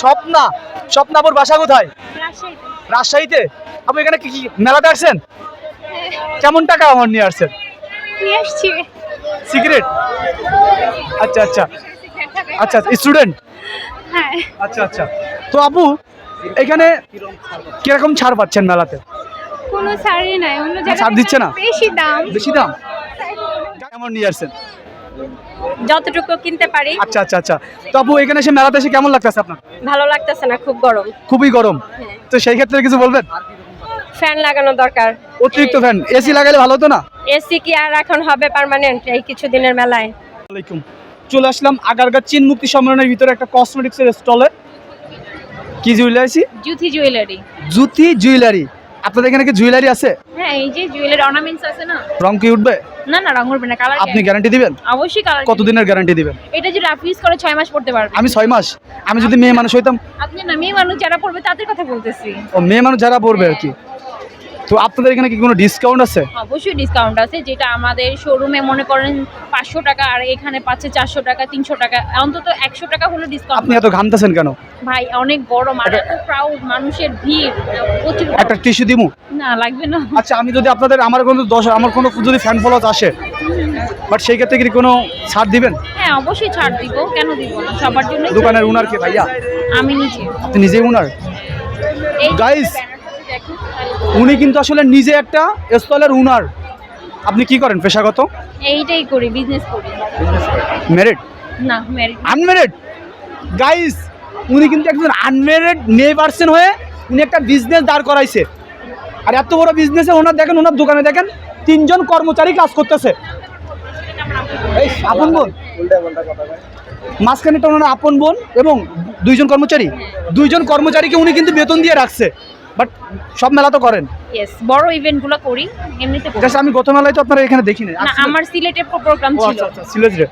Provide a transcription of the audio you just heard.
স্বপ্না স্বপ্নাপুর বাসা কোথায়? রাজশাহীতে। আপনি এখানে কি কি মেলাতে আসছেন? কেমন টাকা আমার নিয়ে আসছেন? সিগারেট আচ্ছা আচ্ছা। আচ্ছা স্টুডেন্ট হ্যাঁ। আচ্ছা আচ্ছা। তো আপু এখানে কীরকম ছাড় পাচ্ছেন মেলাতে? কোনো ছাড়ই নাই অন্য জায়গায় ছাড় দিচ্ছে না? বেশি দাম। বেশি দাম? কেমন নিয়ে আসছেন? যতটুকু কিনতে পারি। আচ্ছা আচ্ছা আচ্ছা। তো আপু এখানে এসে মেলাতে এসে কেমন লাগতেছে আপনার? ভালো লাগতেছে না খুব গরম। খুবই গরম। তো সেই ক্ষেত্রে কিছু বলবেন? ফ্যান লাগানো দরকার। অতিরিক্ত ফ্যান। এসি লাগালে ভালো হতো না? এসি কি আর এখন হবে পার্মানেন্ট এই কিছুদিনের মেলায়? আলাইকুম। চলে আসলাম আগারগাঁ চীন মুক্তি সম্মেলনের ভিতরে একটা কসমেটিক্সের স্টলে কি jewellery Juthi jewellery Juthi jewellery আপনাদের এখানে কি জুয়েলারি আছে? হ্যাঁ এই যে জুয়েলারি অর্নামেন্টস আছে না? রং কি উঠবে? না না রং উঠবে না কালার আপনি গ্যারান্টি দিবেন? অবশ্যই কালার কতদিনের গ্যারান্টি দিবেন? এটা যদি রাফ ইউজ করে 6 মাস পড়তে পারবে আমি 6 মাস। আমি যদি মেয়ে মানুষ হইতাম। আপনি না মেয়ে মানুষ যারা পড়বে তাদের কথা বলতেছি। ও মেয়ে মানুষ যারা পড়বে আর কি। তো আপনাদের এখানে কি কোনো ডিসকাউন্ট আছে? অবশ্যই ডিসকাউন্ট আছে যেটা আমাদের শোরুমে মনে করেন পাঁচশো টাকা আর এখানে পাচ্ছে চারশো টাকা তিনশো টাকা অন্তত একশো টাকা হলে ডিসকাউন্ট আপনি এত ঘামতেছেন কেন? ভাই অনেক গরম আর এত ক্রাউড মানুষের ভিড় প্রচুর একটা টিস্যু দিমু? না লাগবে না। আচ্ছা আমি যদি আপনাদের আমার কোনো দশ আমার কোনো যদি ফ্যান ফলোয়ার্স আসে বাট সেই ক্ষেত্রে কি কোনো ছাড় দিবেন? হ্যাঁ অবশ্যই ছাড় দিব কেন দিব না? সবার জন্য দোকানের উনার কে ভাইয়া? আমি নিজে। আপনি নিজেই Guys, ব্যানারটা দেখুন। উনি কিন্তু আসলে নিজে একটা স্থলের উনার। আপনি কি করেন পেশাগত? এইটাই করি বিজনেস করি। মেরিট না ম্যারিড আনমেরিড গাইস উনি কিন্তু একজন আনমেরিড মেয়ে পার্সন হয়ে উনি একটা বিজনেস দাঁড় করাইছে। আর এত বড় বিজনেসে ওনার দেখেন ওনার দোকানে দেখেন তিনজন কর্মচারী কাজ করতেছে। এই আপন বোন। মাঝখানেটা ওনার আপন বোন এবং দুইজন কর্মচারী। দুইজন কর্মচারীকে উনি কিন্তু বেতন দিয়ে রাখছে। বাট সব মেলা তো করেন? ইয়েস বড় ইভেন্টগুলো করি এমনিতে জাস্ট আমি গত মেলায় তো আপনারা এখানে দেখিনি। না আমার সিলেটে প্রোগ্রাম ছিল। আচ্ছা আচ্ছা সিলেটে।